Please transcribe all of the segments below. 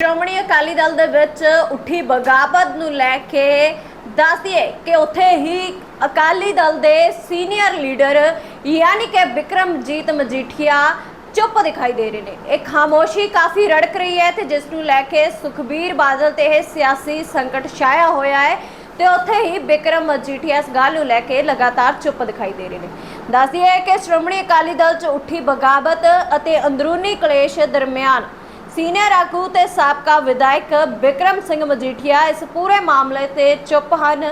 ਸ਼੍ਰੋਮਣੀ ਅਕਾਲੀ ਦਲ ਦੇ ਵਿੱਚ ਉੱਠੀ ਬਗਾਵਤ ਨੂੰ ਲੈ ਕੇ ਦੱਸਦੀਏ ਕਿ ਉੱਥੇ ਹੀ ਅਕਾਲੀ ਦਲ ਦੇ ਸੀਨੀਅਰ ਲੀਡਰ ਯਾਨੀ ਕਿ ਵਿਕਰਮਜੀਤ ਮਜੀਠੀਆ ਚੁੱਪ ਦਿਖਾਈ ਦੇ ਰਹੇ ਨੇ। ਇਹ ਖਾਮੋਸ਼ੀ ਕਾਫੀ ਰੜਕ ਰਹੀ ਹੈ ਤੇ ਜਿਸ ਨੂੰ ਲੈ ਕੇ ਸੁਖਬੀਰ ਬਾਦਲ ਤੇ ਇਹ ਸਿਆਸੀ ਸੰਕਟ ਛਾਇਆ ਹੋਇਆ ਹੈ ਤੇ ਉੱਥੇ ਹੀ ਵਿਕਰਮ ਮਜੀਠੀਆ ਇਸ ਗੱਲ ਨੂੰ ਲੈ ਕੇ ਲਗਾਤਾਰ ਚੁੱਪ ਦਿਖਾਈ ਦੇ ਰਹੇ ਨੇ। ਦੱਸ ਦਈਏ ਕਿ ਸ਼੍ਰੋਮਣੀ ਅਕਾਲੀ ਦਲ 'ਚ ਉੱਠੀ ਬਗਾਵਤ ਅਤੇ ਅੰਦਰੂਨੀ ਕਲੇਸ਼ ਦਰਮਿਆਨ ਸੀਨੀਅਰ ਆਗੂ ਤੇ ਸਾਬਕਾ ਵਿਧਾਇਕ ਵਿਕਰਮ ਸਿੰਘ ਮਜੀਠੀਆ ਇਸ ਪੂਰੇ ਮਾਮਲੇ ਤੇ ਚੁੱਪ ਹਨ।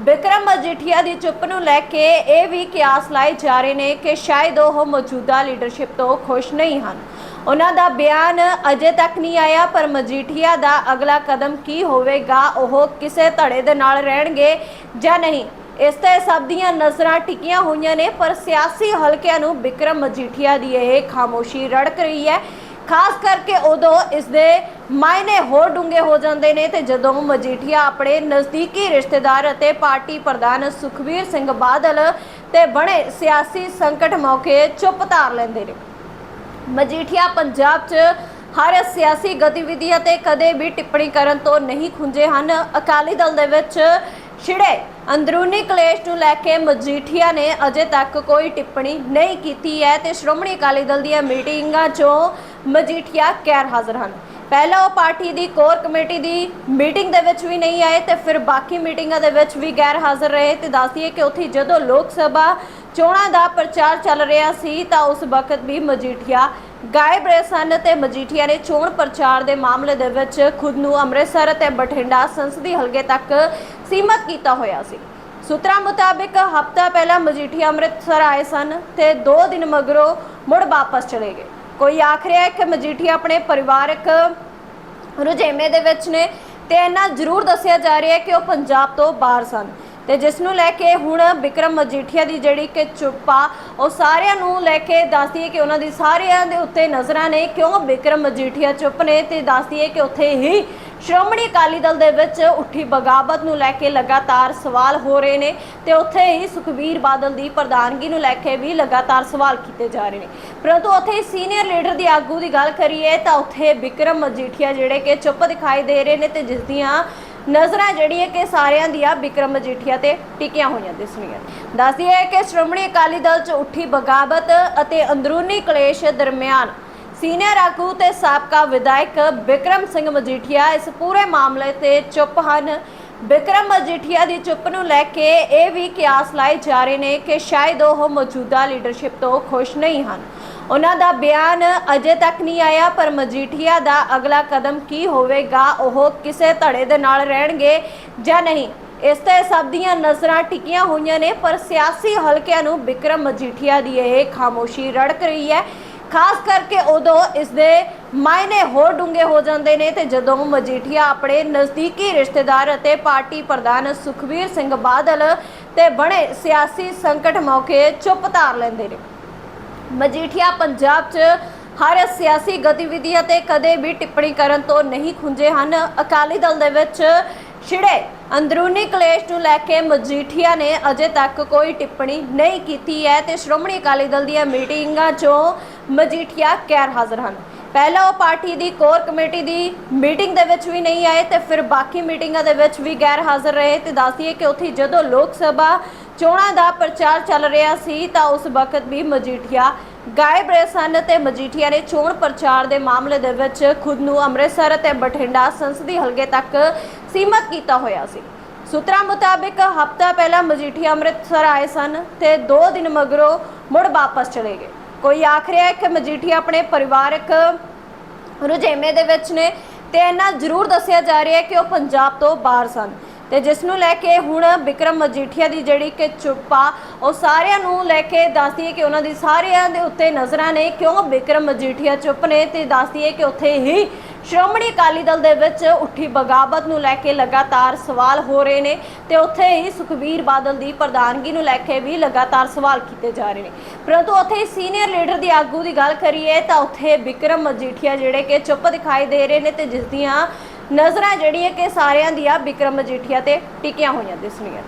ਵਿਕਰਮ ਮਜੀਠੀਆ ਦੀ ਚੁੱਪ ਨੂੰ ਲੈ ਕੇ ਇਹ ਵੀ ਕਿਆਸ ਲਾਏ ਜਾ ਰਹੇ ਨੇ ਕਿ ਸ਼ਾਇਦ ਉਹ ਮੌਜੂਦਾ ਲੀਡਰਸ਼ਿਪ ਤੋਂ ਖੁਸ਼ ਨਹੀਂ ਹਨ। ਉਹਨਾਂ ਦਾ ਬਿਆਨ ਅਜੇ ਤੱਕ ਨਹੀਂ ਆਇਆ, ਪਰ ਮਜੀਠੀਆ ਦਾ ਅਗਲਾ ਕਦਮ ਕੀ ਹੋਵੇਗਾ, ਉਹ ਕਿਸੇ ਧੜੇ ਦੇ ਨਾਲ ਰਹਿਣਗੇ ਜਾਂ ਨਹੀਂ? ਇਸ ਤੇ ਸਭ ਦੀਆਂ ਨਜ਼ਰਾਂ ਟਿਕੀਆਂ ਹੋਈਆਂ ਨੇ, ਪਰ ਸਿਆਸੀ ਹਲਕਿਆਂ ਨੂੰ ਵਿਕਰਮ ਮਜੀਠੀਆ ਦੀ ਇਹ ਖਾਮੋਸ਼ੀ ਰੜਕ ਰਹੀ ਹੈ। ਖਾਸ ਕਰਕੇ ਉਦੋਂ ਇਸ ਦੇ ਮਾਇਨੇ ਹੋਰ ਡੂੰਘੇ ਹੋ ਜਾਂਦੇ ਨੇ ਤੇ ਜਦੋਂ ਮਜੀਠੀਆ ਆਪਣੇ ਨਜ਼ਦੀਕੀ ਰਿਸ਼ਤੇਦਾਰ ਅਤੇ ਪਾਰਟੀ ਪ੍ਰਧਾਨ ਸੁਖਬੀਰ ਸਿੰਘ ਬਾਦਲ ਤੇ ਬਣੇ ਸਿਆਸੀ ਸੰਕਟ ਮੌਕੇ ਚੁੱਪ ਧਾਰ ਲੈਂਦੇ ਨੇ। ਮਜੀਠੀਆ ਪੰਜਾਬ 'ਚ ਹਰ ਸਿਆਸੀ ਗਤੀਵਿਧੀ ਅਤੇ ਕਦੇ ਵੀ ਟਿੱਪਣੀ ਕਰਨ ਤੋਂ ਨਹੀਂ ਖੁੰਝੇ ਹਨ। ਅਕਾਲੀ ਦਲ ਦੇ ਵਿੱਚ ਛਿੜੇ ਅੰਦਰੂਨੀ ਕਲੇਸ਼ ਨੂੰ ਲੈ ਕੇ ਮਜੀਠੀਆ ਨੇ ਅਜੇ ਤੱਕ ਕੋਈ ਟਿੱਪਣੀ ਨਹੀਂ ਕੀਤੀ ਹੈ ਤੇ ਸ਼੍ਰੋਮਣੀ ਅਕਾਲੀ ਦਲ ਦੀਆਂ ਮੀਟਿੰਗਾਂ 'ਚੋਂ ਮਜੀਠੀਆ ਗੈਰ ਹਾਜ਼ਰ ਹਨ। ਪਹਿਲਾਂ ਉਹ ਪਾਰਟੀ ਦੀ ਕੋਰ ਕਮੇਟੀ ਦੀ ਮੀਟਿੰਗ ਦੇ ਵਿੱਚ ਵੀ ਨਹੀਂ ਆਏ ਤੇ ਫਿਰ ਬਾਕੀ ਮੀਟਿੰਗਾਂ ਦੇ ਵਿੱਚ ਵੀ ਗੈਰ ਹਾਜ਼ਰ ਰਹੇ ਤੇ ਦੱਸਦੀਏ ਕਿ ਉੱਥੇ ਜਦੋਂ ਲੋਕ ਸਭਾ ਚੋਣਾਂ ਦਾ ਪ੍ਰਚਾਰ ਚੱਲ ਰਿਹਾ ਸੀ ਤਾਂ ਉਸ ਵਕਤ ਵੀ ਮਜੀਠੀਆ ਗਾਇਬ ਰਹੇ ਸਨ ਤੇ ਮਜੀਠੀਆ ਨੇ ਚੋਣ ਪ੍ਰਚਾਰ ਦੇ ਮਾਮਲੇ ਦੇ ਵਿੱਚ ਖੁਦ ਨੂੰ ਅੰਮ੍ਰਿਤਸਰ ਅਤੇ ਬਠਿੰਡਾ ਸੰਸਦੀ ਹਲਕੇ ਤੱਕ ਸੀਮਤ ਕੀਤਾ ਹੋਇਆ ਸੀ। ਸੂਤਰਾਂ ਮੁਤਾਬਿਕ ਹਫਤਾ ਪਹਿਲਾਂ ਮਜੀਠੀਆ ਅੰਮ੍ਰਿਤਸਰ ਆਏ ਸਨ ਤੇ 2 ਦਿਨ ਮਗਰੋਂ ਮੁੜ ਵਾਪਸ ਚਲੇ ਗਏ। ਕੋਈ ਆਖ ਰਿਹਾ ਹੈ ਕਿ ਮਜੀਠੀਆ ਆਪਣੇ ਪਰਿਵਾਰਕ ਰੁਝੇਵੇਂ ਦੇ ਵਿੱਚ ਨੇ ਤੇ ਇਹਨਾਂ ਜ਼ਰੂਰ ਦੱਸਿਆ ਜਾ ਰਿਹਾ ਹੈ ਕਿ ਉਹ ਪੰਜਾਬ ਤੋਂ ਬਾਹਰ ਸਨ ਤੇ ਜਿਸ ਨੂੰ ਲੈ ਕੇ ਹੁਣ ਵਿਕਰਮ ਮਜੀਠੀਆ ਦੀ ਜਿਹੜੀ ਕਿ ਚੁੱਪਾ ਉਹ ਸਾਰਿਆਂ ਨੂੰ ਲੈ ਕੇ ਦੱਸਦੀ ਹੈ ਕਿ ਉਹਨਾਂ ਦੀ ਸਾਰਿਆਂ ਦੇ ਉੱਤੇ ਨਜ਼ਰਾਂ ਨੇ ਕਿਉਂ ਵਿਕਰਮ ਮਜੀਠੀਆ ਚੁੱਪ ਨੇ ਤੇ ਦੱਸਦੀ ਹੈ ਕਿ ਉੱਥੇ ਹੀ ਸ਼੍ਰੋਮਣੀ ਅਕਾਲੀ ਦਲ ਦੇ ਵਿੱਚ ਉੱਠੀ ਬਗਾਵਤ ਨੂੰ ਲੈ ਕੇ ਲਗਾਤਾਰ ਸਵਾਲ ਹੋ ਰਹੇ ਨੇ ਤੇ ਉੱਥੇ ਹੀ ਸੁਖਬੀਰ ਬਾਦਲ ਦੀ ਪ੍ਰਧਾਨਗੀ ਨੂੰ ਲੈ ਕੇ ਵੀ ਲਗਾਤਾਰ ਸਵਾਲ ਕੀਤੇ ਜਾ ਰਹੇ ਨੇ। ਪਰੰਤੂ ਉੱਥੇ ਸੀਨੀਅਰ ਲੀਡਰ ਦੀ ਆਗੂ ਦੀ ਗੱਲ ਕਰੀਏ ਤਾਂ ਉੱਥੇ ਵਿਕਰਮ ਮਜੀਠੀਆ ਜਿਹੜੇ ਕਿ ਚੁੱਪ ਦਿਖਾਈ ਦੇ ਰਹੇ ਨੇ ਤੇ ਜਿਸ ਦੀਆਂ ਨਜ਼ਰਾਂ ਜਿਹੜੀ ਹੈ ਕਿ ਸਾਰਿਆਂ ਦੀਆਂ ਬਿਕਰਮ ਮਜੀਠੀਆ ਤੇ ਟਿਕੀਆਂ ਹੋਈਆਂ ਦਿਸਣੀਆਂ ਦੱਸਦੀ ਹੈ ਕਿ ਸ਼੍ਰੋਮਣੀ ਅਕਾਲੀ ਦਲ 'ਚ ਉੱਠੀ ਬਗਾਵਤ ਅਤੇ ਅੰਦਰੂਨੀ ਕਲੇਸ਼ ਦਰਮਿਆਨ ਸੀਨੀਅਰ ਆਗੂ ਤੇ ਸਾਬਕਾ ਵਿਧਾਇਕ ਵਿਕਰਮ ਸਿੰਘ ਮਜੀਠੀਆ ਇਸ ਪੂਰੇ ਮਾਮਲੇ ਤੇ ਚੁੱਪ ਹਨ। ਵਿਕਰਮ ਮਜੀਠੀਆ ਦੀ ਚੁੱਪ ਨੂੰ ਲੈ ਕੇ ਇਹ ਵੀ ਕਿਆਸ ਲਾਏ ਜਾ ਰਹੇ ਨੇ ਕਿ ਸ਼ਾਇਦ ਉਹ ਮੌਜੂਦਾ ਲੀਡਰਸ਼ਿਪ ਤੋਂ ਖੁਸ਼ ਨਹੀਂ ਹਨ। ਉਹਨਾਂ ਦਾ ਬਿਆਨ ਅਜੇ ਤੱਕ ਨਹੀਂ ਆਇਆ, ਪਰ ਮਜੀਠੀਆ ਦਾ ਅਗਲਾ ਕਦਮ ਕੀ ਹੋਵੇਗਾ, ਉਹ ਕਿਸੇ ਧੜੇ ਦੇ ਨਾਲ ਰਹਿਣਗੇ ਜਾਂ ਨਹੀਂ? ਇਸ ਤੇ ਸਭ ਦੀਆਂ ਨਜ਼ਰਾਂ ਟਿਕੀਆਂ ਹੋਈਆਂ ਨੇ, ਪਰ ਸਿਆਸੀ ਹਲਕਿਆਂ ਨੂੰ ਵਿਕਰਮ ਮਜੀਠੀਆ ਦੀ ਇਹ ਖਾਮੋਸ਼ੀ ਰੜਕ ਰਹੀ ਹੈ। ਖਾਸ ਕਰਕੇ ਉਦੋਂ ਇਸ ਦੇ ਮਾਇਨੇ ਹੋਰ ਡੂੰਘੇ ਹੋ ਜਾਂਦੇ ਨੇ ਤੇ ਜਦੋਂ ਮਜੀਠੀਆ ਆਪਣੇ ਨਜ਼ਦੀਕੀ ਰਿਸ਼ਤੇਦਾਰ ਅਤੇ ਪਾਰਟੀ ਪ੍ਰਧਾਨ ਸੁਖਬੀਰ ਸਿੰਘ ਬਾਦਲ ਤੇ ਬਣੇ ਸਿਆਸੀ ਸੰਕਟ ਮੌਕੇ ਚੁੱਪ ਧਾਰ ਲੈਂਦੇ ਨੇ। ਮਜੀਠੀਆ ਪੰਜਾਬ 'ਚ ਹਰ ਸਿਆਸੀ ਗਤੀਵਿਧੀ ਅਤੇ ਕਦੇ ਵੀ ਟਿੱਪਣੀ ਕਰਨ ਤੋਂ ਨਹੀਂ ਖੁੰਝੇ ਹਨ। ਅਕਾਲੀ ਦਲ ਦੇ ਵਿੱਚ ਛਿੜੇ ਅੰਦਰੂਨੀ ਕਲੇਸ਼ ਨੂੰ ਲੈ ਕੇ ਮਜੀਠੀਆ ਨੇ ਅਜੇ ਤੱਕ ਕੋਈ ਟਿੱਪਣੀ ਨਹੀਂ ਕੀਤੀ ਹੈ ਤੇ ਸ਼੍ਰੋਮਣੀ ਅਕਾਲੀ ਦਲ ਦੀਆਂ ਮੀਟਿੰਗਾਂ 'ਚੋਂ ਮਜੀਠੀਆ ਗੈਰ ਹਾਜ਼ਰ ਹਨ। ਪਹਿਲਾਂ ਉਹ ਪਾਰਟੀ ਦੀ ਕੋਰ ਕਮੇਟੀ ਦੀ ਮੀਟਿੰਗ ਦੇ ਵਿੱਚ ਵੀ ਨਹੀਂ ਆਏ ਤੇ ਫਿਰ ਬਾਕੀ ਮੀਟਿੰਗਾਂ ਦੇ ਵਿੱਚ ਵੀ ਗੈਰ ਹਾਜ਼ਰ ਰਹੇ ਤੇ ਦੱਸਦੀਏ ਕਿ ਉੱਥੇ ਜਦੋਂ ਲੋਕ ਸਭਾ ਚੋਣਾਂ ਦਾ ਪ੍ਰਚਾਰ ਚੱਲ ਰਿਹਾ ਸੀ ਤਾਂ ਉਸ ਵਕਤ ਵੀ ਮਜੀਠੀਆ ਗਾਇਬ ਰਹੇ ਸਨ ਤੇ ਮਜੀਠੀਆ ਨੇ ਚੋਣ ਪ੍ਰਚਾਰ ਦੇ ਮਾਮਲੇ ਦੇ ਵਿੱਚ ਖੁਦ ਨੂੰ ਅੰਮ੍ਰਿਤਸਰ ਅਤੇ ਬਠਿੰਡਾ ਸੰਸਦੀ ਹਲਕੇ ਤੱਕ ਸੀਮਤ ਕੀਤਾ ਹੋਇਆ ਸੀ। ਸੂਤਰਾਂ ਮੁਤਾਬਿਕ ਹਫਤਾ ਪਹਿਲਾਂ ਮਜੀਠੀਆ ਅੰਮ੍ਰਿਤਸਰ ਆਏ ਸਨ ਤੇ 2 ਦਿਨ ਮਗਰੋਂ ਮੁੜ ਵਾਪਸ ਚਲੇ ਗਏ। ਕੋਈ ਆਖ ਰਿਹਾ ਹੈ ਕਿ ਮਜੀਠੀਆ ਆਪਣੇ ਪਰਿਵਾਰਕ ਰੁਝੇਵੇਂ ਦੇ ਵਿੱਚ ਨੇ ਤੇ ਇਹਨਾਂ ਜ਼ਰੂਰ ਦੱਸਿਆ ਜਾ ਰਿਹਾ ਹੈ ਕਿ ਉਹ ਪੰਜਾਬ ਤੋਂ ਬਾਹਰ ਸਨ। ਤੇ ਜਿਸ ਨੂੰ ਲੈ ਕੇ ਹੁਣ ਵਿਕਰਮ ਮਜੀਠੀਆ ਦੀ ਜਿਹੜੀ ਕਿ ਚੁੱਪਾ ਉਹ ਸਾਰਿਆਂ ਨੂੰ ਲੈ ਕੇ ਦੱਸਦੀ ਹੈ ਕਿ ਉਹਨਾਂ ਦੀ ਸਾਰਿਆਂ ਦੇ ਉੱਤੇ ਨਜ਼ਰਾਂ ਨੇ ਕਿਉਂ ਵਿਕਰਮ ਮਜੀਠੀਆ ਚੁੱਪ ਨੇ ਤੇ ਦੱਸਦੀ ਹੈ ਕਿ ਉੱਥੇ ਹੀ ਸ਼੍ਰੋਮਣੀ ਅਕਾਲੀ ਦਲ ਦੇ ਵਿੱਚ ਉੱਠੀ ਬਗਾਵਤ ਨੂੰ ਲੈ ਕੇ ਲਗਾਤਾਰ ਸਵਾਲ ਹੋ ਰਹੇ ਨੇ ਤੇ ਉੱਥੇ ਹੀ ਸੁਖਬੀਰ ਬਾਦਲ ਦੀ ਪ੍ਰਧਾਨਗੀ ਨੂੰ ਲੈ ਕੇ ਵੀ ਲਗਾਤਾਰ ਸਵਾਲ ਕੀਤੇ ਜਾ ਰਹੇ ਨੇ। ਪਰੰਤੂ ਉੱਥੇ ਸੀਨੀਅਰ ਲੀਡਰ ਦੀ ਆਗੂ ਦੀ ਗੱਲ ਕਰੀਏ ਤਾਂ ਉੱਥੇ ਵਿਕਰਮ ਮਜੀਠੀਆ ਜਿਹੜੇ ਕਿ ਚੁੱਪ ਦਿਖਾਈ ਦੇ ਰਹੇ ਨੇ ਤੇ ਜਿਸ ਦੀਆਂ ਨਜ਼ਰਾਂ ਜਿਹੜੀ ਹੈ ਕਿ ਸਾਰਿਆਂ ਦੀਆਂ ਬਿਕਰਮ ਮਜੀਠੀਆ ਤੇ ਟਿਕੀਆਂ ਹੋਈਆਂ ਦਿਸਣੀਆਂ ਨੇ।